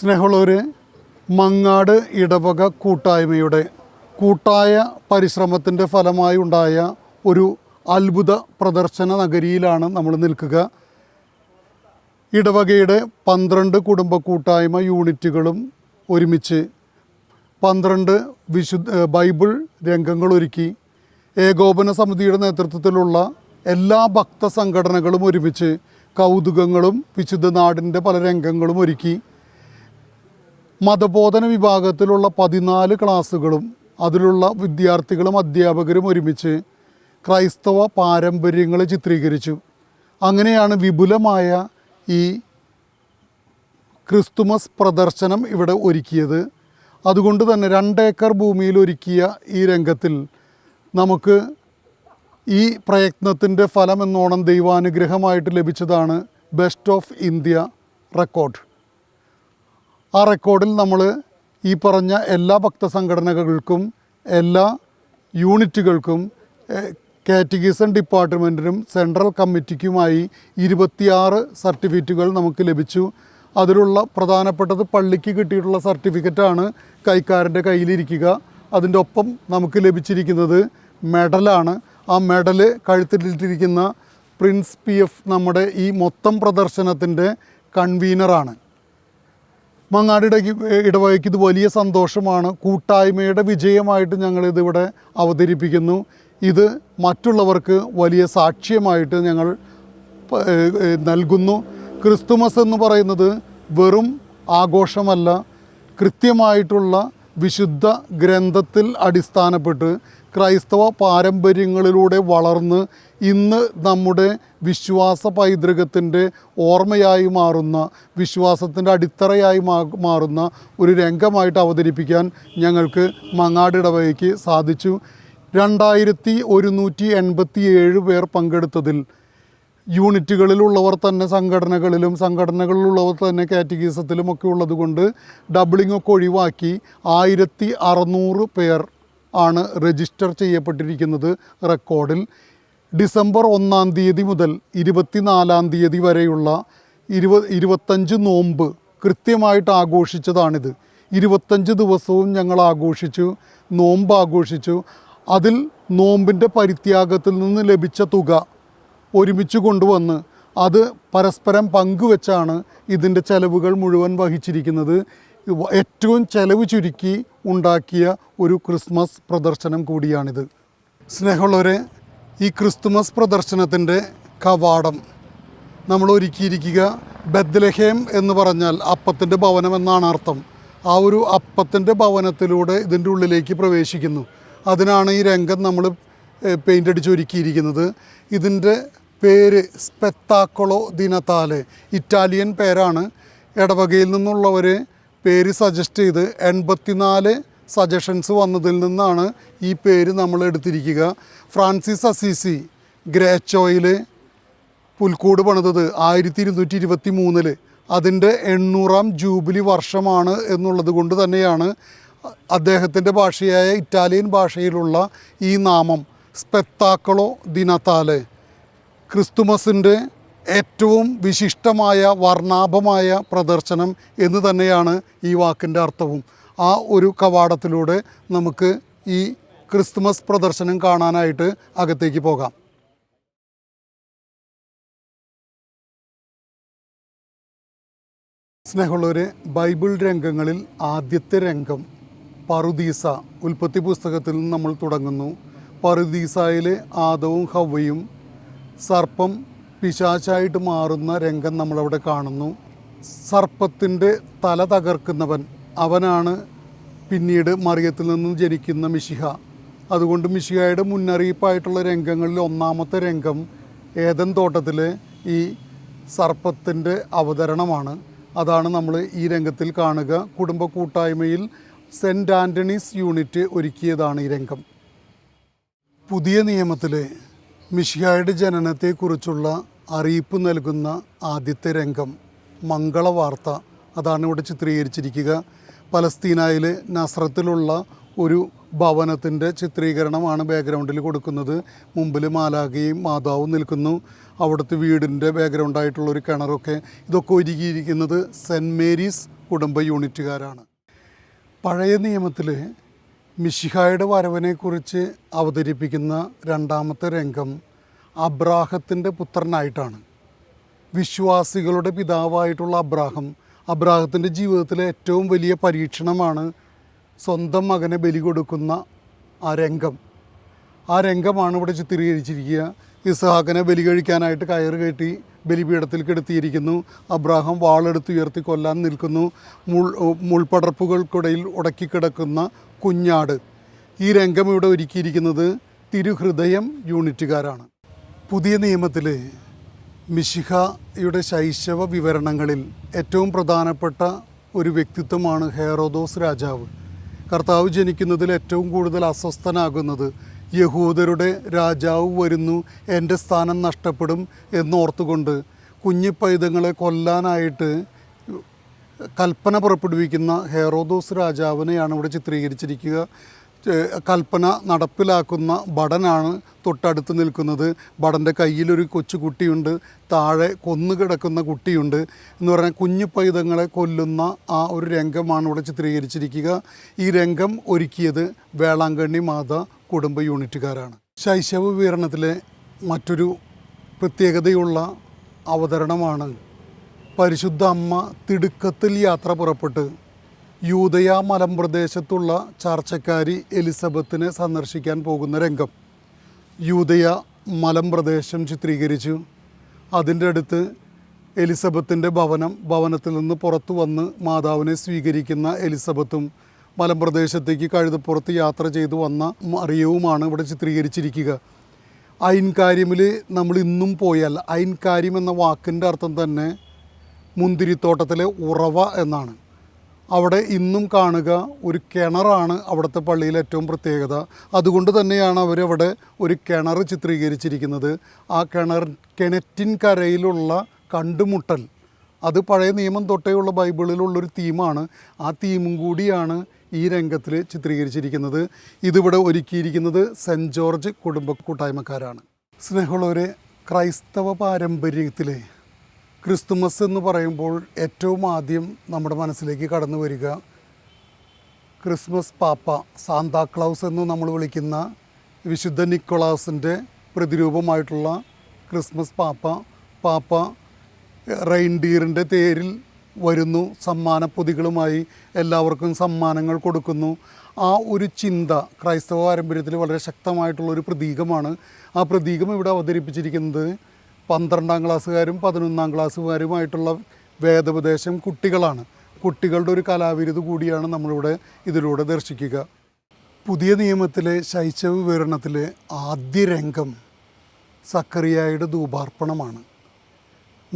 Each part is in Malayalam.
സ്നേഹമുള്ളവർ മങ്ങാട് ഇടവക കൂട്ടായ്മയുടെ കൂട്ടായ പരിശ്രമത്തിന്റെ ഫലമായി ഉണ്ടായ ഒരു അത്ഭുത പ്രദർശന നഗരിയിലാണ് നമ്മൾ നിൽക്കുക. ഇടവകയുടെ പന്ത്രണ്ട് കുടുംബ കൂട്ടായ്മ യൂണിറ്റുകളും ഒരുമിച്ച് പന്ത്രണ്ട് വിശുദ്ധ ബൈബിൾ രംഗങ്ങൾ ഒരുക്കി. ഏകോപന സമിതിയുടെ നേതൃത്വത്തിലുള്ള എല്ലാ ഭക്ത സംഘടനകളും ഒരുമിച്ച് കൗതുകങ്ങളും വിശുദ്ധ നാടിന്റെ പല രംഗങ്ങളും ഒരുക്കി. മതബോധന വിഭാഗത്തിലുള്ള പതിനാല് ക്ലാസ്സുകളും അതിലുള്ള വിദ്യാർത്ഥികളും അധ്യാപകരും ഒരുമിച്ച് ക്രൈസ്തവ പാരമ്പര്യങ്ങളെ ചിത്രീകരിച്ചു. അങ്ങനെയാണ് വിപുലമായ ഈ ക്രിസ്തുമസ് പ്രദർശനം ഇവിടെ ഒരുക്കിയത്. അതുകൊണ്ട് തന്നെ രണ്ടേക്കർ ഭൂമിയിൽ ഒരുക്കിയ ഈ രംഗത്തിൽ നമുക്ക് ഈ പ്രയത്നത്തിന്റെ ഫലം എന്നോണം ദൈവാനുഗ്രഹമായിട്ട് ലഭിച്ചതാണ് ബെസ്റ്റ് ഓഫ് ഇന്ത്യ റെക്കോർഡ്. ആ റെക്കോർഡിൽ നമ്മൾ ഈ പറഞ്ഞ എല്ലാ ഭക്തസംഘടനകൾക്കും എല്ലാ യൂണിറ്റുകൾക്കും കാറ്റഗീസൺ ഡിപ്പാർട്ട്മെന്റിനും സെൻട്രൽ കമ്മിറ്റിക്കുമായി ഇരുപത്തിയാറ് സർട്ടിഫിക്കറ്റുകൾ നമുക്ക് ലഭിച്ചു. അതിലുള്ള പ്രധാനപ്പെട്ടത് പള്ളിക്ക് കിട്ടിയിട്ടുള്ള സർട്ടിഫിക്കറ്റാണ് കൈക്കാരന്റെ കയ്യിലിരിക്കുക. അതിന്റെ ഒപ്പം നമുക്ക് ലഭിച്ചിരിക്കുന്നത് മെഡലാണ്. ആ മെഡൽ കഴുത്തിട്ടിരിക്കുന്ന പ്രിൻസ് പി എഫ് നമ്മുടെ ഈ മൊത്തം പ്രദർശനത്തിന്റെ കൺവീനറാണ്. മങ്ങാടിയുടെ ഇടവകയ്ക്ക് ഇത് വലിയ സന്തോഷമാണ്. കൂട്ടായ്മയുടെ വിജയമായിട്ട് ഞങ്ങളിതിവിടെ അവതരിപ്പിക്കുന്നു. ഇത് മറ്റുള്ളവർക്ക് വലിയ സാക്ഷ്യമായിട്ട് ഞങ്ങൾ നൽകുന്നു. ക്രിസ്തുമസ് എന്ന് പറയുന്നത് വെറും ആഘോഷമല്ല കൃത്യമായിട്ടുള്ള വിശുദ്ധ ഗ്രന്ഥത്തിൽ അടിസ്ഥാനപ്പെട്ട് ക്രൈസ്തവ പാരമ്പര്യങ്ങളിലൂടെ വളർന്ന് ഇന്ന് നമ്മുടെ വിശ്വാസ പൈതൃകത്തിന്റെ ഓർമ്മയായി മാറുന്ന വിശ്വാസത്തിന്റെ അടിത്തറയായി മാറുന്ന ഒരു രംഗമായിട്ട് അവതരിപ്പിക്കാൻ ഞങ്ങൾക്ക് മങ്ങാടിടവയ്ക്ക് സാധിച്ചു. രണ്ടായിരത്തി ഒരുന്നൂറ്റി എൺപത്തി ഏഴ് പേർ പങ്കെടുത്തതിൽ യൂണിറ്റുകളിലുള്ളവർ തന്നെ സംഘടനകളിലും സംഘടനകളിലുള്ളവർ തന്നെ കാറ്റഗീസത്തിലും ഒക്കെ ഉള്ളതുകൊണ്ട് ഡബിളിംഗ് ഒഴിവാക്കി ആയിരത്തി അറുന്നൂറ് പേർ ആണ് രജിസ്റ്റർ ചെയ്യപ്പെട്ടിരിക്കുന്നത്. റെക്കോർഡിൽ ഡിസംബർ ഒന്നാം തീയതി മുതൽ ഇരുപത്തിനാലാം തീയതി വരെയുള്ള ഇരുപ ഇരുപത്തഞ്ച് നോമ്പ് കൃത്യമായിട്ട് ആഘോഷിച്ചതാണിത്. ഇരുപത്തഞ്ച് ദിവസവും ഞങ്ങൾ ആഘോഷിച്ചു നോമ്പ് ആഘോഷിച്ചു. അതിൽ നോമ്പിന്റെ പരിത്യാഗത്തിൽ നിന്ന് ലഭിച്ച തുക ഒരുമിച്ച് കൊണ്ടുവന്ന് അത് പരസ്പരം പങ്കുവെച്ചാണ് ഇതിന്റെ ചെലവുകൾ മുഴുവൻ വഹിച്ചിരിക്കുന്നത്. ഏറ്റവും ചെലവ് ചുരുക്കി ഉണ്ടാക്കിയ ഒരു ക്രിസ്മസ് പ്രദർശനം കൂടിയാണിത്. സ്നേഹമുള്ളവരെ ഈ ക്രിസ്തുമസ് പ്രദർശനത്തിന്റെ കവാടം. നമ്മൾ ഒരുക്കിയിരിക്കുക ബദ്ലഹേം എന്ന് പറഞ്ഞാൽ അപ്പത്തിന്റെ ഭവനം എന്നാണ് അർത്ഥം. ആ ഒരു അപ്പത്തിന്റെ ഭവനത്തിലൂടെ ഇതിന്റെ ഉള്ളിലേക്ക് പ്രവേശിക്കുന്നു. അതിനാണ് ഈ രംഗം നമ്മൾ പെയിന്റ് അടിച്ച് ഒരുക്കിയിരിക്കുന്നത്. ഇതിന്റെ പേര് സ്പെത്താക്കളോ ദിനത്താൽ. ഇറ്റാലിയൻ പേരാണ്. ഇടവകയിൽ നിന്നുള്ളവർ പേര് സജസ്റ്റ് ചെയ്ത് എൺപത്തിനാല് സജഷൻസ് വന്നതിൽ നിന്നാണ് ഈ പേര് നമ്മൾ എടുത്തിരിക്കുക. ഫ്രാൻസിസ് അസീസി ഗ്രേച്ചോയിൽ പുൽക്കൂട് പണിതത് ആയിരത്തി ഇരുന്നൂറ്റി ഇരുപത്തി മൂന്നിൽ അതിന്റെ എണ്ണൂറാം ജൂബിലി വർഷമാണ് എന്നുള്ളത് കൊണ്ട് തന്നെയാണ് അദ്ദേഹത്തിന്റെ ഭാഷയായ ഇറ്റാലിയൻ ഭാഷയിലുള്ള ഈ നാമം സ്പെത്താക്കളോ ദിനത്താലെ. ക്രിസ്തുമസിന്റെ ഏറ്റവും വിശിഷ്ടമായ വർണാഭമായ പ്രദർശനം എന്ന് തന്നെയാണ് ഈ വാക്കിന്റെ അർത്ഥവും. ആ ഒരു കവാടത്തിലൂടെ നമുക്ക് ഈ ക്രിസ്തുമസ് പ്രദർശനം കാണാനായിട്ട് അകത്തേക്ക് പോകാം. സ്നേഹമുള്ളവരെ ബൈബിൾ രംഗങ്ങളിൽ ആദ്യത്തെ രംഗം പറുദീസ ഉൽപ്പത്തി പുസ്തകത്തിൽ നിന്ന് നമ്മൾ തുടങ്ങുന്നു. പറുദീസയിലെ ആദവും ഹവയും സർപ്പം പിശാചായിട്ട് മാറുന്ന രംഗം നമ്മളവിടെ കാണുന്നു. സർപ്പത്തിന്റെ തല തകർക്കുന്നവൻ അവനാണ് പിന്നീട് മറിയത്തിൽ നിന്നും ജനിക്കുന്ന മിശിഹ. അതുകൊണ്ട് മിശിഹയുടെ മുന്നറിയിപ്പായിട്ടുള്ള രംഗങ്ങളിൽ ഒന്നാമത്തെ രംഗം ഏതൻ തോട്ടത്തിലെ ഈ സർപ്പത്തിന്റെ അവതരണമാണ്. അതാണ് നമ്മൾ ഈ രംഗത്തിൽ കാണുക. കുടുംബ കൂട്ടായ്മയിൽ സെന്റ് ആന്റണീസ് യൂണിറ്റ് ഒരുക്കിയതാണ് ഈ രംഗം. പുതിയ നിയമത്തിലെ മിഷിഹായുടെ ജനനത്തെക്കുറിച്ചുള്ള അറിയിപ്പ് നൽകുന്ന ആദ്യത്തെ രംഗം മംഗള വാർത്ത. അതാണ് ഇവിടെ ചിത്രീകരിച്ചിരിക്കുക. പലസ്തീനായിലെ നസ്രത്തിലുള്ള ഒരു ഭവനത്തിന്റെ ചിത്രീകരണമാണ് ബാക്ക്ഗ്രൗണ്ടിൽ കൊടുക്കുന്നത്. മുമ്പിൽ മാലാഖയും മാതാവും നിൽക്കുന്നു. അവിടുത്തെ വീടിന്റെ ബാക്ക്ഗ്രൗണ്ടായിട്ടുള്ള ഒരു കിണറൊക്കെ ഇതൊക്കെ ഒരുക്കിയിരിക്കുന്നത് സെന്റ് മേരീസ് കുടുംബ യൂണിറ്റുകാരാണ്. പഴയ നിയമത്തിൽ മിഷിഹായുടെ വരവിനെക്കുറിച്ച് അവതരിപ്പിക്കുന്ന രണ്ടാമത്തെ രംഗം അബ്രാഹത്തിന്റെ പുത്രനായിട്ടാണ്. വിശ്വാസികളുടെ പിതാവായിട്ടുള്ള അബ്രാഹം അബ്രാഹത്തിന്റെ ജീവിതത്തിലെ ഏറ്റവും വലിയ പരീക്ഷണമാണ് സ്വന്തം മകനെ ബലി കൊടുക്കുന്ന ആ രംഗം. ആ രംഗമാണ് ഇവിടെ ചിത്രീകരിച്ചിരിക്കുക. ഇസ്ഹാക്കിനെ ബലി കഴിക്കാനായിട്ട് കയറ് കെട്ടി ബലിപീഠത്തിൽ കെടുത്തിയിരിക്കുന്നു. അബ്രാഹം വാളെടുത്ത് ഉയർത്തി കൊല്ലാൻ നിൽക്കുന്നു. മുൾ മുൾപടർപ്പുകൾക്കിടയിൽ ഉടക്കിക്കിടക്കുന്ന കുഞ്ഞാട്. ഈ രംഗം ഇവിടെ ഒരുക്കിയിരിക്കുന്നത് തിരുഹൃദയം യൂണിറ്റുകാരാണ്. പുതിയ നിയമത്തിൽ മിശിഹയുടെ ശൈശവ വിവരണങ്ങളിൽ ഏറ്റവും പ്രധാനപ്പെട്ട ഒരു വ്യക്തിത്വമാണ് ഹേറോദോസ് രാജാവ്. കർത്താവ് ജനിക്കുന്നതിൽ ഏറ്റവും കൂടുതൽ അസ്വസ്ഥനാകുന്നത് യഹൂദരുടെ രാജാവ് വരുന്നു എന്റെ സ്ഥാനം നഷ്ടപ്പെടും എന്നോർത്തുകൊണ്ട് കുഞ്ഞി പൈതങ്ങളെ കൊല്ലാനായിട്ട് കൽപ്പന പുറപ്പെടുവിക്കുന്ന ഹെറോദോസ് രാജാവിനെയാണ് ഇവിടെ ചിത്രീകരിച്ചിരിക്കുക. കൽപ്പന നടപ്പിലാക്കുന്ന ഭടനാണ് തൊട്ടടുത്ത് നിൽക്കുന്നത്. ഭടന്റെ കയ്യിലൊരു കൊച്ചു കുട്ടിയുണ്ട് താഴെ കൊന്നു കിടക്കുന്ന കുട്ടിയുണ്ട് എന്ന് പറഞ്ഞാൽ കുഞ്ഞു പൈതങ്ങളെ കൊല്ലുന്ന ആ ഒരു രംഗമാണ് ഇവിടെ ചിത്രീകരിച്ചിരിക്കുക. ഈ രംഗം ഒരുക്കിയത് വേളാങ്കണ്ണി മാത കുടുംബ യൂണിറ്റുകാരാണ്. ശൈശവ വിവരണത്തിലെ മറ്റൊരു പ്രത്യേകതയുള്ള അവതരണമാണ് പരിശുദ്ധ അമ്മ തിടുക്കത്തിൽ യാത്ര പുറപ്പെട്ട് യൂതയ മലമ്പ്രദേശത്തുള്ള ചാർച്ചക്കാരി എലിസബത്തിനെ സന്ദർശിക്കാൻ പോകുന്ന രംഗം. യൂതയ മലമ്പ്രദേശം ചിത്രീകരിച്ചു. അതിന്റെ അടുത്ത് എലിസബത്തിന്റെ ഭവനം ഭവനത്തിൽ നിന്ന് പുറത്തു വന്ന് മാതാവിനെ സ്വീകരിക്കുന്ന എലിസബത്തും മലമ്പ്രദേശത്തേക്ക് കഴുതപ്പുറത്ത് യാത്ര ചെയ്തു വന്ന മറിയവുമാണ് ഇവിടെ ചിത്രീകരിച്ചിരിക്കുക. അയിൻകാര്യമിൽ നമ്മൾ ഇന്നും പോയാൽ അയിൻകാര്യം എന്ന വാക്കിന്റെ അർത്ഥം തന്നെ മുന്തിരിത്തോട്ടത്തിലെ ഉറവ എന്നാണ്. അവിടെ ഇന്നും കാണുക ഒരു കിണറാണ് അവിടുത്തെ പള്ളിയിലെ ഏറ്റവും പ്രത്യേകത. അതുകൊണ്ട് തന്നെയാണ് അവരവിടെ ഒരു കിണർ ചിത്രീകരിച്ചിരിക്കുന്നത്. ആ കിണർ കിണറ്റിൻ കരയിലുള്ള കണ്ടുമുട്ടൽ. അത് പഴയ നിയമം തൊട്ടേയുള്ള ബൈബിളിലുള്ളൊരു തീമാണ്. ആ തീമും കൂടിയാണ് ഈ രംഗത്തിൽ ചിത്രീകരിച്ചിരിക്കുന്നത്. ഇതിവിടെ ഒരുക്കിയിരിക്കുന്നത് സെന്റ് ജോർജ് കുടുംബ കൂട്ടായ്മക്കാരാണ്. സ്നേഹമുള്ളവരെ ക്രൈസ്തവ പാരമ്പര്യത്തിലെ ക്രിസ്തുമസ് എന്ന് പറയുമ്പോൾ ഏറ്റവും ആദ്യം നമ്മുടെ മനസ്സിലേക്ക് കടന്നു വരിക. ക്രിസ്മസ് പാപ്പ സാന്താ ക്ലൗസ് എന്ന് നമ്മൾ വിളിക്കുന്ന വിശുദ്ധ നിക്കോളാസിന്റെ പ്രതിരൂപമായിട്ടുള്ള ക്രിസ്മസ് പാപ്പ പാപ്പ റെയിൻഡീറിന്റെ തേരിൽ വരുന്നു. സമ്മാന പൊതികളുമായി എല്ലാവർക്കും സമ്മാനങ്ങൾ കൊടുക്കുന്നു. ആ ഒരു ചിന്ത ക്രൈസ്തവ പാരമ്പര്യത്തിൽ വളരെ ശക്തമായിട്ടുള്ള ഒരു പ്രതീകമാണ്. ആ പ്രതീകം ഇവിടെ അവതരിപ്പിച്ചിരിക്കുന്നത് പന്ത്രണ്ടാം ക്ലാസ്സുകാരും പതിനൊന്നാം ക്ലാസ്സുകാരുമായിട്ടുള്ള വേദോപദേശം കുട്ടികളാണ്. കുട്ടികളുടെ ഒരു കലാവിരുത് കൂടിയാണ് നമ്മളിവിടെ ഇതിലൂടെ ദർശിക്കുക. പുതിയ നിയമത്തിലെ ശൈശവ വിവരണത്തിലെ ആദ്യ രംഗം സക്കറിയായുടെ ധൂപാർപ്പണമാണ്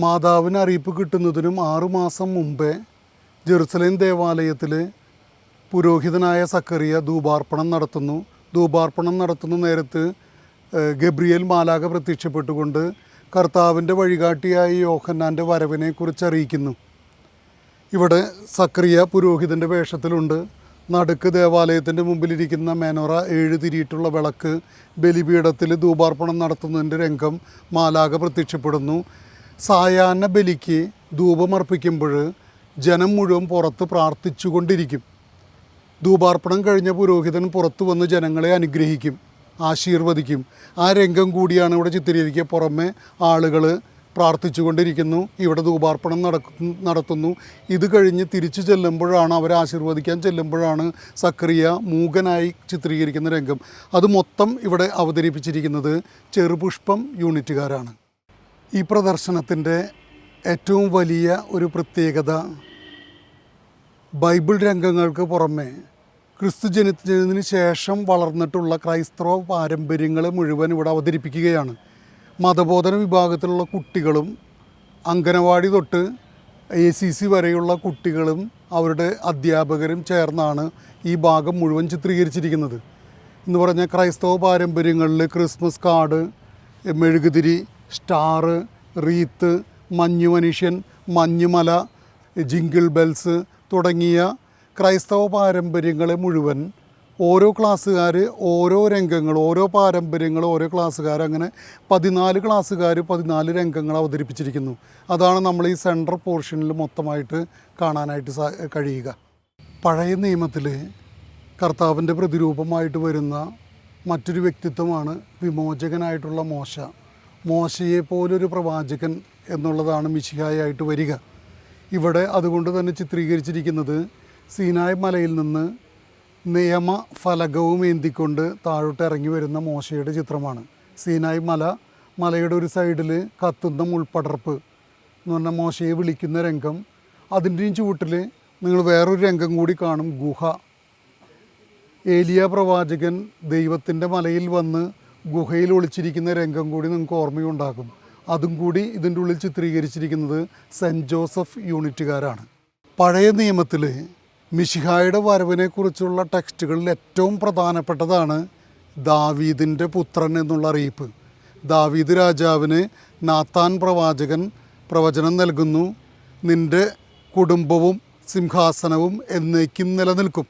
മാതാവിന് അറിയിപ്പ് കിട്ടുന്നതിനും ആറുമാസം മുമ്പേ ജെറുസലേം ദേവാലയത്തിൽ പുരോഹിതനായ സക്കറിയ ധൂപാർപ്പണം നടത്തുന്നു. ധൂപാർപ്പണം നടത്തുന്ന നേരത്ത് ഗബ്രിയൽ മാലാക പ്രത്യക്ഷപ്പെട്ടുകൊണ്ട് കർത്താവിന്റെ വഴികാട്ടിയായ യോഹന്നാന്റെ വരവിനെക്കുറിച്ച് അറിയിക്കുന്നു. ഇവിടെ സക്രിയ പുരോഹിതന്റെ വേഷത്തിലുണ്ട്. നടുക്ക് ദേവാലയത്തിന്റെ മുമ്പിലിരിക്കുന്ന മേനോറ ഏഴ് തിരിയിട്ടുള്ള വിളക്ക് ബലിപീഠത്തിൽ ധൂപാർപ്പണം നടത്തുന്നതിന്റെ രംഗം മാലാക പ്രത്യക്ഷപ്പെടുന്നു. സായാഹ്ന ബലിക്ക് ധൂപമർപ്പിക്കുമ്പോൾ ജനം മുഴുവൻ പുറത്ത് പ്രാർത്ഥിച്ചുകൊണ്ടിരിക്കും. ധൂപാർപ്പണം കഴിഞ്ഞ പുരോഹിതൻ പുറത്തു വന്ന് ജനങ്ങളെ അനുഗ്രഹിക്കും ആശീർവദിക്കും. ആ രംഗം കൂടിയാണ് ഇവിടെ ചിത്രീകരിക്കുക. പുറമെ ആളുകൾ പ്രാർത്ഥിച്ചുകൊണ്ടിരിക്കുന്നു. ഇവിടെ ധൂപാർപ്പണം നടത്തുന്നു. ഇത് കഴിഞ്ഞ് തിരിച്ചു ചെല്ലുമ്പോഴാണ് അവരെ ആശീർവദിക്കാൻ ചെല്ലുമ്പോഴാണ് സക്രിയ മൂകനായി ചിത്രീകരിക്കുന്ന രംഗം. അത് മൊത്തം ഇവിടെ അവതരിപ്പിച്ചിരിക്കുന്നത് ചെറുപുഷ്പം യൂണിറ്റുകാരാണ്. ഈ പ്രദർശനത്തിന്റെ ഏറ്റവും വലിയ ഒരു പ്രത്യേകത ബൈബിൾ രംഗങ്ങൾക്ക് പുറമെ ക്രിസ്തു ജനിച്ചതിന് ശേഷം വളർന്നിട്ടുള്ള ക്രൈസ്തവ പാരമ്പര്യങ്ങളെ മുഴുവൻ ഇവിടെ അവതരിപ്പിക്കുകയാണ്. മതബോധന വിഭാഗത്തിലുള്ള കുട്ടികളും അംഗനവാടി തൊട്ട് എ സി സി വരെയുള്ള കുട്ടികളും അവരുടെ അധ്യാപകരും ചേർന്നാണ് ഈ ഭാഗം മുഴുവൻ ചിത്രീകരിച്ചിരിക്കുന്നത്. എന്ന് പറഞ്ഞാൽ ക്രൈസ്തവ പാരമ്പര്യങ്ങളിൽ ക്രിസ്മസ് കാർഡ് മെഴുകുതിരി സ്റ്റാറ് റീത്ത് മഞ്ഞു മനുഷ്യൻ മഞ്ഞുമല ജിങ്കിൾ ബെൽസ് തുടങ്ങിയ ക്രൈസ്തവ പാരമ്പര്യങ്ങളെ മുഴുവൻ ഓരോ ക്ലാസ്സുകാർ ഓരോ രംഗങ്ങൾ ഓരോ പാരമ്പര്യങ്ങൾ ഓരോ ക്ലാസ്സുകാർ അങ്ങനെ പതിനാല് ക്ലാസ്സുകാർ പതിനാല് രംഗങ്ങൾ അവതരിപ്പിച്ചിരിക്കുന്നു. അതാണ് നമ്മൾ ഈ സെൻട്രൽ പോർഷനിൽ മൊത്തമായിട്ട് കാണാനായിട്ട് കഴിയുക. പഴയ നിയമത്തിൽ കർത്താവിന്റെ പ്രതിരൂപമായിട്ട് വരുന്ന മറ്റൊരു വ്യക്തിത്വമാണ് വിമോചകനായിട്ടുള്ള മോശ. മോശയെ പോലൊരു പ്രവാചകൻ എന്നുള്ളതാണ് മിശിഹായായിട്ട് വരിക. ഇവിടെ അതുകൊണ്ട് തന്നെ ചിത്രീകരിച്ചിരിക്കുന്നത് സീനായ് മലയിൽ നിന്ന് നിയമ ഫലകവും ഏന്തിക്കൊണ്ട് താഴോട്ട് ഇറങ്ങി വരുന്ന മോശയുടെ ചിത്രമാണ്. സീനായ് മല മലയുടെ ഒരു സൈഡിൽ കത്തുന്ന മുൾപ്പടർപ്പ് എന്ന് പറഞ്ഞാൽ മോശയെ വിളിക്കുന്ന രംഗം. അതിന്റെയും ചുവട്ടിൽ നിങ്ങൾ വേറൊരു രംഗം കൂടി കാണും ഗുഹ. ഏലിയ പ്രവാചകൻ ദൈവത്തിന്റെ മലയിൽ വന്ന് ഗുഹയിൽ ഒളിച്ചിരിക്കുന്ന രംഗം കൂടി നിങ്ങൾക്ക് ഓർമ്മയുണ്ടാകും. അതും കൂടി ഇതിന്റെ ഉള്ളിൽ ചിത്രീകരിച്ചിരിക്കുന്നത് സെന്റ് ജോസഫ് യൂണിറ്റുകാരാണ്. പഴയ നിയമത്തിൽ മിഷിഹായുടെ വരവിനെക്കുറിച്ചുള്ള ടെക്സ്റ്റുകളിൽ ഏറ്റവും പ്രധാനപ്പെട്ടതാണ് ദാവീദിന്റെ പുത്രൻ എന്നുള്ള അറിയിപ്പ്. ദാവീദ് രാജാവിന് നാത്താൻ പ്രവാചകൻ പ്രവചനം നൽകുന്നു നിന്റെ കുടുംബവും സിംഹാസനവും എന്നേക്കും നിലനിൽക്കും.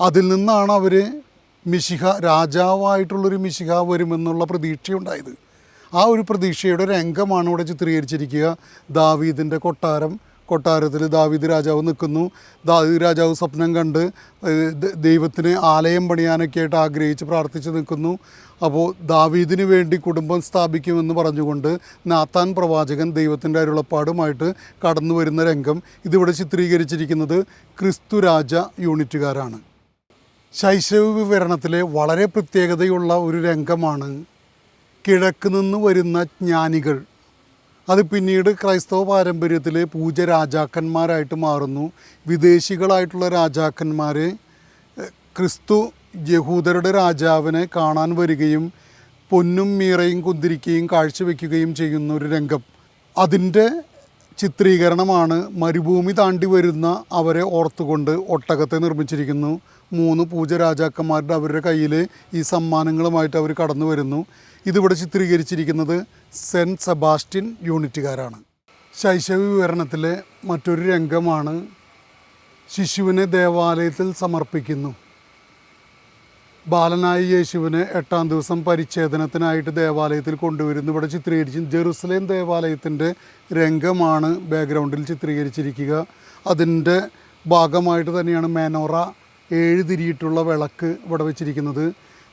അതിൽ നിന്നാണ് അവർ മിശിഹ രാജാവായിട്ടുള്ളൊരു മിശിഹ വരുമെന്നുള്ള പ്രതീക്ഷയുണ്ടായത്. ആ ഒരു പ്രതീക്ഷയുടെ രംഗമാണ് ഇവിടെ ചിത്രീകരിച്ചിരിക്കുക. ദാവീദിന്റെ കൊട്ടാരം. കൊട്ടാരത്തിൽ ദാവീദ് രാജാവ് നിൽക്കുന്നു. ദാവീദ് രാജാവ് സ്വപ്നം കണ്ട് ദൈവത്തിന് ആലയം പണിയാനൊക്കെ ആയിട്ട് ആഗ്രഹിച്ച് പ്രാർത്ഥിച്ച് നിൽക്കുന്നു. അപ്പോൾ ദാവീദിന് വേണ്ടി കുടുംബം സ്ഥാപിക്കുമെന്ന് പറഞ്ഞുകൊണ്ട് നാത്താൻ പ്രവാചകൻ ദൈവത്തിന്റെ അരുളപ്പാടുമായിട്ട് കടന്നു വരുന്ന രംഗം ഇതിവിടെ ചിത്രീകരിച്ചിരിക്കുന്നത് ക്രിസ്തു രാജ യൂണിറ്റുകാരാണ്. ശൈശവ വിവരണത്തിലെ വളരെ പ്രത്യേകതയുള്ള ഒരു രംഗമാണ് കിഴക്ക് നിന്ന് വരുന്ന ജ്ഞാനികൾ. അത് പിന്നീട് ക്രൈസ്തവ പാരമ്പര്യത്തിൽ പൂജ രാജാക്കന്മാരായിട്ട് മാറുന്നു. വിദേശികളായിട്ടുള്ള രാജാക്കന്മാർ ക്രിസ്തു യഹൂദരുടെ രാജാവിനെ കാണാൻ വരികയും പൊന്നും മീറയും കുന്തിരിക്കുകയും കാഴ്ചവെക്കുകയും ചെയ്യുന്ന ഒരു രംഗം. അതിന്റെ ചിത്രീകരണമാണ് മരുഭൂമി താണ്ടി വരുന്ന അവരെ ഓർത്തുകൊണ്ട് ഒട്ടകത്തെ നിർമ്മിച്ചിരിക്കുന്നു. മൂന്ന് പൂജ രാജാക്കന്മാരുടെ അവരുടെ കയ്യിൽ ഈ സമ്മാനങ്ങളുമായിട്ട് അവർ കടന്നു വരുന്നു. ഇതിവിടെ ചിത്രീകരിച്ചിരിക്കുന്നത് സെന്റ് സെബാസ്റ്റ്യൻ യൂണിറ്റുകാരാണ്. ശൈശവ വിവരണത്തിലെ മറ്റൊരു രംഗമാണ് ശിശുവിനെ ദേവാലയത്തിൽ സമർപ്പിക്കുന്നു. ബാലനായ യേശുവിനെ എട്ടാം ദിവസം പരിച്ഛേദനത്തിനായിട്ട് ദേവാലയത്തിൽ കൊണ്ടുവരുന്നു. ഇവിടെ ചിത്രീകരിച്ചു ജെറുസലേം ദേവാലയത്തിന്റെ രംഗമാണ് ബാക്ക്ഗ്രൗണ്ടിൽ ചിത്രീകരിച്ചിരിക്കുക. അതിന്റെ ഭാഗമായിട്ട് തന്നെയാണ് മേനോറ ഏഴ് തിരിയിട്ടുള്ള വിളക്ക് ഇവിടെ വെച്ചിരിക്കുന്നത്.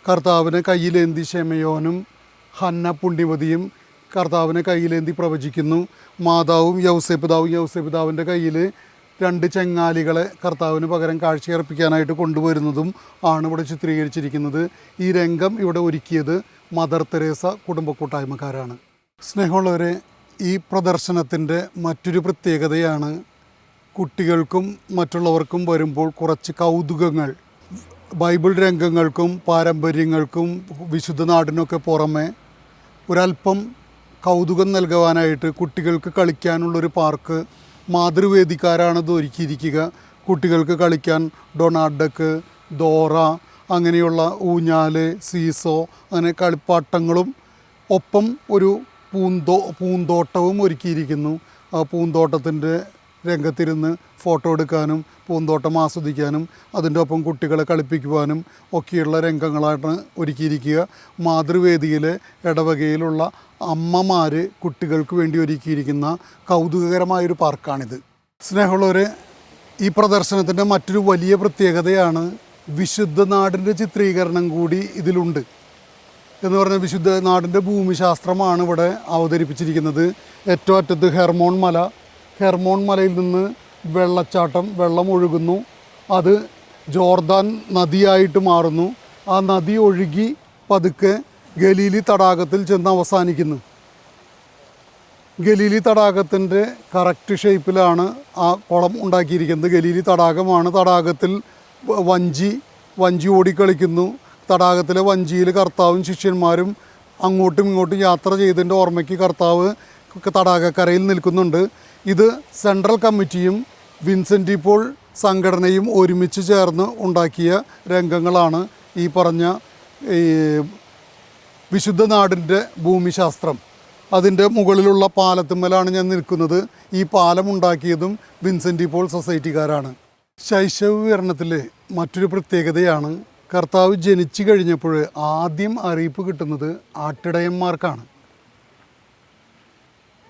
കർത്താവിനെ കയ്യിലേന്തി ഷെമയോനും ഹന്ന പുണ്യവതിയും കർത്താവിനെ കയ്യിലേന്തി പ്രവചിക്കുന്നു. മാതാവും യൗസേപിതാവും യൗസേപിതാവിന്റെ കയ്യിൽ രണ്ട് ചെങ്ങാലികളെ കർത്താവിന് പകരം കാഴ്ചയർപ്പിക്കാനായിട്ട് കൊണ്ടുവരുന്നതും ആണ് ഇവിടെ ചിത്രീകരിച്ചിരിക്കുന്നത്. ഈ രംഗം ഇവിടെ ഒരുക്കിയത് മദർ തെരേസ കുടുംബ കൂട്ടായ്മക്കാരാണ് സ്നേഹമുള്ളവരെ ഈ പ്രദർശനത്തിന്റെ മറ്റൊരു പ്രത്യേകതയാണ് കുട്ടികൾക്കും മറ്റുള്ളവർക്കും വരുമ്പോൾ കുറച്ച് കൗതുകങ്ങൾ. ബൈബിൾ രംഗങ്ങൾക്കും പാരമ്പര്യങ്ങൾക്കും വിശുദ്ധ നാടിനൊക്കെ പുറമെ ഒരല്പം കൗതുകം നൽകുവാനായിട്ട് കുട്ടികൾക്ക് കളിക്കാനുള്ളൊരു പാർക്ക് മാതൃവേദിക്കാരാണ് ഇത് ഒരുക്കിയിരിക്കുക. കുട്ടികൾക്ക് കളിക്കാൻ ഡൊണാഡക്ക് ദോറ അങ്ങനെയുള്ള ഊഞ്ഞാൽ സീസോ അങ്ങനെ കളിപ്പാട്ടങ്ങളും ഒപ്പം ഒരു പൂന്തോ പൂന്തോട്ടവും ഒരുക്കിയിരിക്കുന്നു. ആ പൂന്തോട്ടത്തിന്റെ രംഗത്തിരുന്ന് ഫോട്ടോ എടുക്കാനും പൂന്തോട്ടം ആസ്വദിക്കാനും അതിന്റെ ഒപ്പം കുട്ടികളെ കളിപ്പിക്കുവാനും ഒക്കെയുള്ള രംഗങ്ങളാണ് ഒരുക്കിയിരിക്കുക. മാതൃവേദിയിലെ ഇടവകയിലുള്ള അമ്മമാർ കുട്ടികൾക്ക് വേണ്ടി ഒരുക്കിയിരിക്കുന്ന കൗതുകകരമായൊരു പാർക്കാണിത്. സ്നേഹമുള്ളവരെ ഈ പ്രദർശനത്തിന്റെ മറ്റൊരു വലിയ പ്രത്യേകതയാണ് വിശുദ്ധ നാടിന്റെ ചിത്രീകരണം കൂടി ഇതിലുണ്ട്. എന്ന് പറഞ്ഞാൽ വിശുദ്ധ നാടിന്റെ ഭൂമിശാസ്ത്രമാണ് ഇവിടെ അവതരിപ്പിച്ചിരിക്കുന്നത്. ഏറ്റവും അറ്റത്ത് ഹെർമോൺ മല ഹെർമോൺ മലയിൽ നിന്ന് വെള്ളച്ചാട്ടം വെള്ളം ഒഴുകുന്നു. അത് ജോർദാൻ നദിയായിട്ട് മാറുന്നു. ആ നദി ഒഴുകി പതുക്കെ ഗലീലി തടാകത്തിൽ ചെന്ന് അവസാനിക്കുന്നു. ഗലീലി തടാകത്തിന്റെ കറക്റ്റ് ഷേപ്പിലാണ് ആ കുളം ഉണ്ടാക്കിയിരിക്കുന്നത്. ഗലീലി തടാകമാണ് തടാകത്തിൽ വഞ്ചി വഞ്ചി ഓടിക്കളിക്കുന്നു. തടാകത്തിലെ വഞ്ചിയിൽ കർത്താവും ശിഷ്യന്മാരും അങ്ങോട്ടും ഇങ്ങോട്ടും യാത്ര ചെയ്തതിന്റെ ഓർമ്മയ്ക്ക് കർത്താവ് തടാകക്കരയിൽ നിൽക്കുന്നുണ്ട്. ഇത് സെൻട്രൽ കമ്മിറ്റിയും വിൻസെന്റി പോൾ സംഘടനയും ഒരുമിച്ച് ചേർന്ന് ഉണ്ടാക്കിയ രംഗങ്ങളാണ് ഈ പറഞ്ഞ ഈ വിശുദ്ധ നാടിന്റെ ഭൂമിശാസ്ത്രം. അതിന്റെ മുകളിലുള്ള പാലത്തുമ്മലാണ് ഞാൻ നിൽക്കുന്നത്. ഈ പാലം ഉണ്ടാക്കിയതും വിൻസെന്റി പോൾ സൊസൈറ്റിക്കാരാണ്. ശൈശവ വിവരണത്തിലെ മറ്റൊരു പ്രത്യേകതയാണ് കർത്താവ് ജനിച്ചു കഴിഞ്ഞപ്പോൾ ആദ്യം അറിയിപ്പ് കിട്ടുന്നത് ആട്ടിടയന്മാർക്കാണ്.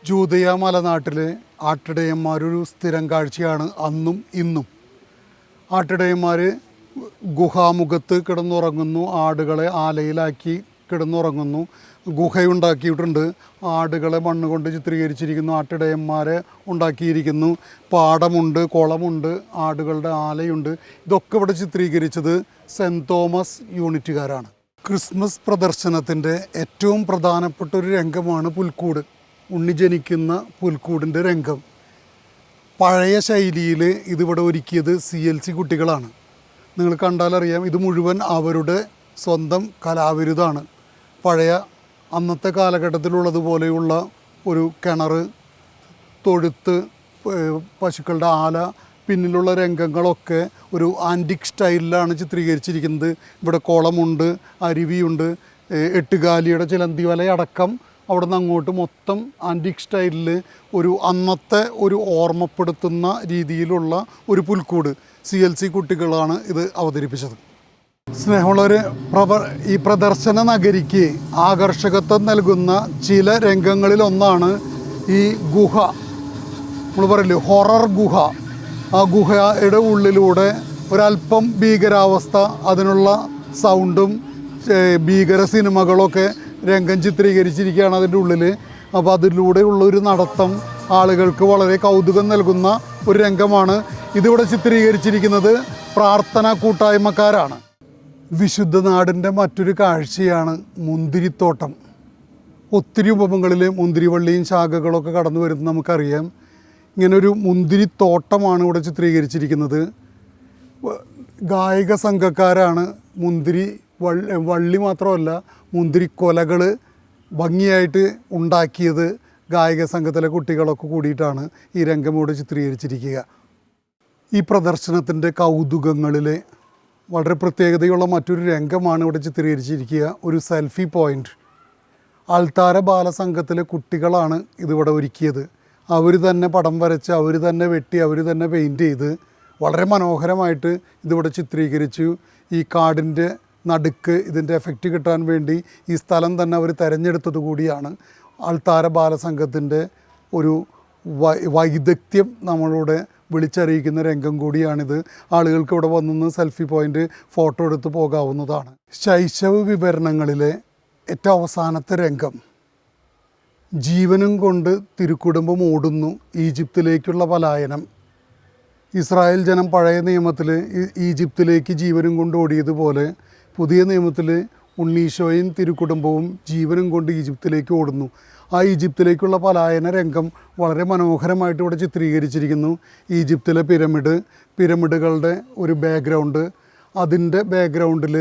ജൂതയ മലനാട്ടിലെ ആട്ടിടയന്മാരൊരു സ്ഥിരം കാഴ്ചയാണ് അന്നും ഇന്നും. ആട്ടിടയന്മാർ ഗുഹാമുഖത്ത് കിടന്നുറങ്ങുന്നു ആടുകളെ ആലയിലാക്കി കിടന്നുറങ്ങുന്നു ഗുഹയുണ്ടാക്കിയിട്ടുണ്ട്. ആടുകളെ മണ്ണ് കൊണ്ട് ചിത്രീകരിച്ചിരിക്കുന്നു ആട്ടിടയന്മാരെ ഉണ്ടാക്കിയിരിക്കുന്നു. പാടമുണ്ട് കുളമുണ്ട് ആടുകളുടെ ആലയുണ്ട്. ഇതൊക്കെ ഇവിടെ ചിത്രീകരിച്ചത് സെന്റ് തോമസ് യൂണിറ്റുകാരാണ്. ക്രിസ്മസ് പ്രദർശനത്തിന്റെ ഏറ്റവും പ്രധാനപ്പെട്ട ഒരു രംഗമാണ് പുൽക്കൂട്. ഉണ്ണി ജനിക്കുന്ന പുൽക്കൂടിന്റെ രംഗം. പഴയ ശൈലിയിൽ ഇതിവിടെ ഒരുക്കിയത് സി എൽ സി കുട്ടികളാണ്. നിങ്ങൾ കണ്ടാലറിയാം ഇത് മുഴുവൻ അവരുടെ സ്വന്തം കലാവിരുതാണ്. പഴയ അന്നത്തെ കാലഘട്ടത്തിലുള്ളതുപോലെയുള്ള ഒരു കിണർ തൊഴുത്ത് പശുക്കളുടെ ആല പിന്നിലുള്ള രംഗങ്ങളൊക്കെ ഒരു ആന്റിക് സ്റ്റൈലിലാണ് ചിത്രീകരിച്ചിരിക്കുന്നത്. ഇവിടെ കുളമുണ്ട് അരുവിയുണ്ട് എട്ടുകാലിയുടെ ചിലന്തി വലയടക്കം അവിടെ നിന്ന് അങ്ങോട്ട് മൊത്തം ആന്റിക് സ്റ്റൈലിൽ ഒരു അന്നത്തെ ഒരു ഓർമ്മപ്പെടുത്തുന്ന രീതിയിലുള്ള ഒരു പുൽക്കൂട് സി എൽ സി കുട്ടികളാണ് ഇത് അവതരിപ്പിച്ചത്. സ്നേഹമുള്ളവർ പ്രവ ഈ പ്രദർശന നഗരിക്ക് ആകർഷകത്വം നൽകുന്ന ചില രംഗങ്ങളിലൊന്നാണ് ഈ ഗുഹ. നമ്മൾ പറയില്ലേ ഹൊറർ ഗുഹ. ആ ഗുഹയുടെ ഉള്ളിലൂടെ ഒരല്പം ഭീകരാവസ്ഥ അതിനുള്ള സൗണ്ടും ഭീകര സിനിമകളൊക്കെ രംഗം ചിത്രീകരിച്ചിരിക്കുകയാണ് അതിന്റെ ഉള്ളിൽ അപ്പോൾ അതിലൂടെയുള്ള ഒരു നടത്തം ആളുകൾക്ക് വളരെ കൗതുകം നൽകുന്ന ഒരു രംഗമാണ് ഇതിവിടെ ചിത്രീകരിച്ചിരിക്കുന്നത്. പ്രാർത്ഥനാ കൂട്ടായ്മക്കാരാണ്. വിശുദ്ധ നാടിന്റെ മറ്റൊരു കാഴ്ചയാണ് മുന്തിരിത്തോട്ടം. ഒത്തിരി ഉപമങ്ങളിൽ മുന്തിരിവള്ളിയും ശാഖകളൊക്കെ കടന്നു വരുന്നത് നമുക്കറിയാം. ഇങ്ങനൊരു മുന്തിരിത്തോട്ടമാണ് ഇവിടെ ചിത്രീകരിച്ചിരിക്കുന്നത്. ഗായിക സംഘക്കാരാണ് മുന്തിരി വള്ളി മാത്രമല്ല മുന്തിരി കൊലകൾ ഭംഗിയായിട്ട് ഉണ്ടാക്കിയത് ഗായക സംഘത്തിലെ കുട്ടികളൊക്കെ കൂടിയിട്ടാണ് ഈ രംഗം ഇവിടെ ചിത്രീകരിച്ചിരിക്കുക. ഈ പ്രദർശനത്തിന്റെ കൗതുകങ്ങളിലെ വളരെ പ്രത്യേകതയുള്ള മറ്റൊരു രംഗമാണ് ഇവിടെ ചിത്രീകരിച്ചിരിക്കുക. ഒരു സെൽഫി പോയിന്റ് അൾത്താര ബാലസംഘത്തിലെ കുട്ടികളാണ് ഇതിവിടെ ഒരുക്കിയത്. അവർ തന്നെ പടം വരച്ച് അവർ തന്നെ വെട്ടി അവർ തന്നെ പെയിന്റ് ചെയ്ത് വളരെ മനോഹരമായിട്ട് ഇതിവിടെ ചിത്രീകരിച്ചു. ഈ കാടിന്റെ നടുക്ക് ഇതിന്റെ എഫക്റ്റ് കിട്ടാൻ വേണ്ടി ഈ സ്ഥലം തന്നെ അവർ തിരഞ്ഞെടുത്തത് കൂടിയാണ്. അൾത്താര ബാലസംഘത്തിന്റെ ഒരു വൈദഗ്ധ്യം നമ്മളോട് വിളിച്ചറിയിക്കുന്ന രംഗം കൂടിയാണിത്. ആളുകൾക്ക് ഇവിടെ വന്നു സെൽഫി പോയിന്റ് ഫോട്ടോ എടുത്ത് പോകാവുന്നതാണ്. ശൈശവ വിവരണങ്ങളിലെ ഏറ്റവും അവസാനത്തെ രംഗം. ജീവനും കൊണ്ട് തിരുക്കുടുംബം ഓടുന്നു ഈജിപ്തിലേക്കുള്ള പലായനം. ഇസ്രായേൽ ജനം പഴയ നിയമത്തിൽ ഈജിപ്തിലേക്ക് ജീവനും കൊണ്ട് ഓടിയതുപോലെ പുതിയ നിയമത്തിൽ ഉണ്ണീശോയും തിരുക്കുടുംബവും ജീവനും കൊണ്ട് ഈജിപ്തിലേക്ക് ഓടുന്നു. ആ ഈജിപ്തിലേക്കുള്ള പലായന രംഗം വളരെ മനോഹരമായിട്ട് ഇവിടെ ചിത്രീകരിച്ചിരിക്കുന്നു. ഈജിപ്തിലെ പിരമിഡ് പിരമിഡുകളുടെ ഒരു ബാക്ക്ഗ്രൗണ്ട് അതിന്റെ ബാക്ക്ഗ്രൗണ്ടിൽ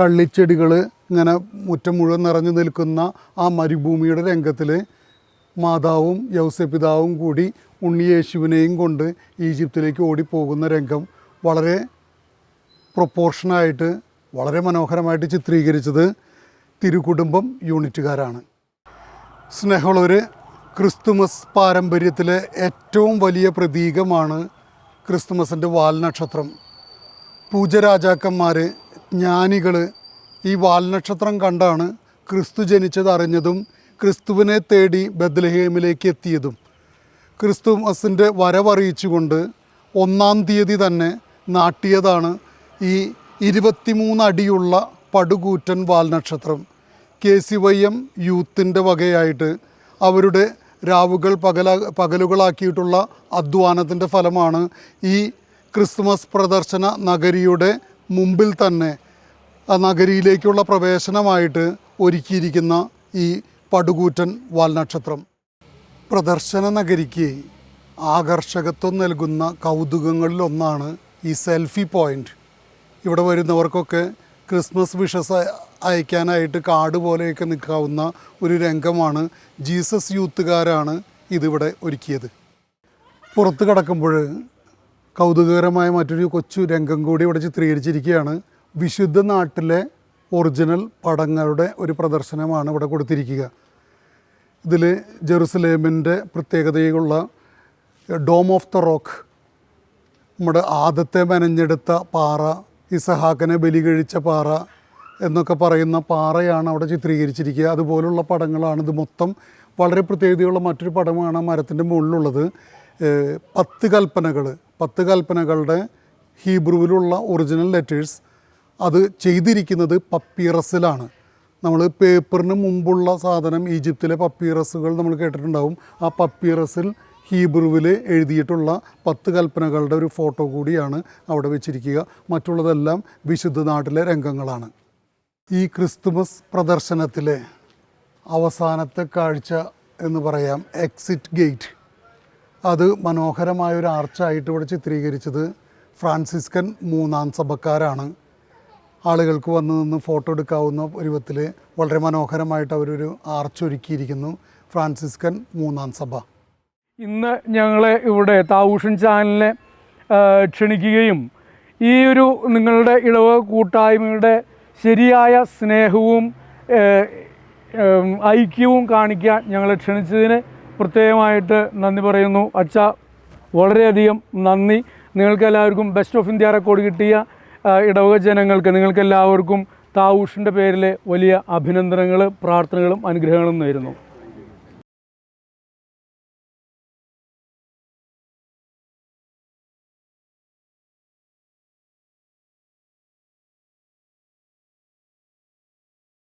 കള്ളിച്ചെടികൾ ഇങ്ങനെ മുറ്റം മുഴുവൻ നിറഞ്ഞു നിൽക്കുന്ന ആ മരുഭൂമിയുടെ രംഗത്തിൽ മാതാവും യൗസപിതാവും കൂടി ഉണ്ണിയേശുവിനെയും കൊണ്ട് ഈജിപ്തിലേക്ക് ഓടിപ്പോകുന്ന രംഗം വളരെ പ്രൊപ്പോർഷനായിട്ട് വളരെ മനോഹരമായിട്ട് ചിത്രീകരിച്ചത് തിരുകുടുംബം യൂണിറ്റുകാരാണ്. സ്നേഹമുള്ളവർ ക്രിസ്തുമസ് പാരമ്പര്യത്തിലെ ഏറ്റവും വലിയ പ്രതീകമാണ് ക്രിസ്തുമസിന്റെ വാൽനക്ഷത്രം പൂജരാജാക്കന്മാർ ജ്ഞാനികൾ ഈ വാൽനക്ഷത്രം കണ്ടാണ് ക്രിസ്തു ജനിച്ചത് അറിഞ്ഞതും ക്രിസ്തുവിനെ തേടി ബദ്ലഹേമിലേക്ക് എത്തിയതും. ക്രിസ്തുമസിന്റെ വരവറിയിച്ചുകൊണ്ട് ഒന്നാം തീയതി തന്നെ നാട്ടിയതാണ് ഈ ഇരുപത്തിമൂന്ന് അടിയുള്ള പടുകൂറ്റൻ വാൽനക്ഷത്രം. കെ സി വൈ എം യൂത്തിന്റെ വകയായിട്ട് അവരുടെ രാവുകൾ പകല പകലുകളാക്കിയിട്ടുള്ള അധ്വാനത്തിന്റെ ഫലമാണ് ഈ ക്രിസ്മസ് പ്രദർശന നഗരിയുടെ മുമ്പിൽ തന്നെ നഗരിയിലേക്കുള്ള പ്രവേശനമായിട്ട് ഒരുക്കിയിരിക്കുന്ന ഈ പടുകൂറ്റൻ വാൽനക്ഷത്രം. പ്രദർശന നഗരിക്ക് ആകർഷകത്വം നൽകുന്ന കൗതുകങ്ങളിലൊന്നാണ് ഈ സെൽഫി പോയിന്റ് ഇവിടെ വരുന്നവർക്കൊക്കെ ക്രിസ്മസ് വിഷസ് അയക്കാനായിട്ട് കാർഡ് പോലെയൊക്കെ നിൽക്കാവുന്ന ഒരു രംഗമാണ് ജീസസ് യൂത്തുകാരാണ് ഇതിവിടെ ഒരുക്കിയത്. പുറത്ത് കടക്കുമ്പോൾ കൗതുകകരമായ മറ്റൊരു കൊച്ചു രംഗം കൂടി ഇവിടെ ചിത്രീകരിച്ചിരിക്കുകയാണ്. വിശുദ്ധ നാട്ടിലെ ഒറിജിനൽ പടങ്ങളുടെ ഒരു പ്രദർശനമാണ് ഇവിടെ കൊടുത്തിരിക്കുക. ഇതിൽ ജെറുസലേമിന്റെ പ്രത്യേകതയുള്ള ഡോം ഓഫ് ദ റോക്ക് നമ്മുടെ ആദത്തെ മെനഞ്ഞെടുത്ത പാറ ഇസഹാക്കനെ ബലി കഴിച്ച പാറ എന്നൊക്കെ പറയുന്ന പാറയാണ് അവിടെ ചിത്രീകരിച്ചിരിക്കുക. അതുപോലുള്ള പടങ്ങളാണ് ഇത് മൊത്തം. വളരെ പ്രത്യേകതയുള്ള മറ്റൊരു പടമാണ് മരത്തിന്റെ മുകളിലുള്ളത്. പത്ത് കൽപ്പനകൾ. പത്ത് കൽപ്പനകളുടെ ഹീബ്രുവിലുള്ള ഒറിജിനൽ ലെറ്റേഴ്സ്. അത് ചെയ്തിരിക്കുന്നത് പപ്പീറസിലാണ്. നമ്മൾ പേപ്പറിന് മുമ്പുള്ള സാധനം ഈജിപ്തിലെ പപ്പീറസുകൾ നമ്മൾ കേട്ടിട്ടുണ്ടാവും. ആ പപ്പീറസിൽ ഹീബ്രുവിൽ എഴുതിയിട്ടുള്ള പത്ത് കൽപ്പനകളുടെ ഒരു ഫോട്ടോ കൂടിയാണ് അവിടെ വെച്ചിരിക്കുക. മറ്റുള്ളതെല്ലാം വിശുദ്ധ നാട്ടിലെ രംഗങ്ങളാണ്. ഈ ക്രിസ്തുമസ് പ്രദർശനത്തിലെ അവസാനത്തെ കാഴ്ച എന്ന് പറയാം എക്സിറ്റ് ഗേറ്റ്. അത് മനോഹരമായ ഒരു ആർച്ചായിട്ട് ഇവിടെ ചിത്രീകരിച്ചത് ഫ്രാൻസിസ്കൻ മൂന്നാം സഭക്കാരാണ്. ആളുകൾക്ക് വന്നു നിന്ന് ഫോട്ടോ എടുക്കാവുന്ന പരുവത്തിൽ വളരെ മനോഹരമായിട്ട് അവരൊരു ആർച്ച് ഒരുക്കിയിരിക്കുന്നു ഫ്രാൻസിസ്കൻ മൂന്നാം സഭ. ഇന്ന് ഞങ്ങളെ ഇവിടെ താവൂഷൻ ചാനലിനെ ക്ഷണിക്കുകയും ഈ ഒരു നിങ്ങളുടെ ഇളവ് കൂട്ടായ്മയുടെ ശരിയായ സ്നേഹവും ഐക്യവും കാണിക്കാൻ ഞങ്ങളെ ക്ഷണിച്ചതിന് പ്രത്യേകമായിട്ട് നന്ദി പറയുന്നു. അച്ഛ വളരെയധികം നന്ദി. നിങ്ങൾക്കെല്ലാവർക്കും ബെസ്റ്റ് ഓഫ് ഇന്ത്യ റെക്കോർഡ് കിട്ടിയ ഇടവക ജനങ്ങൾക്ക് നിങ്ങൾക്കെല്ലാവർക്കും താവൂഷിന്റെ പേരിൽ വലിയ അഭിനന്ദനങ്ങൾ പ്രാർത്ഥനകളും അനുഗ്രഹങ്ങളും നേരുന്നു.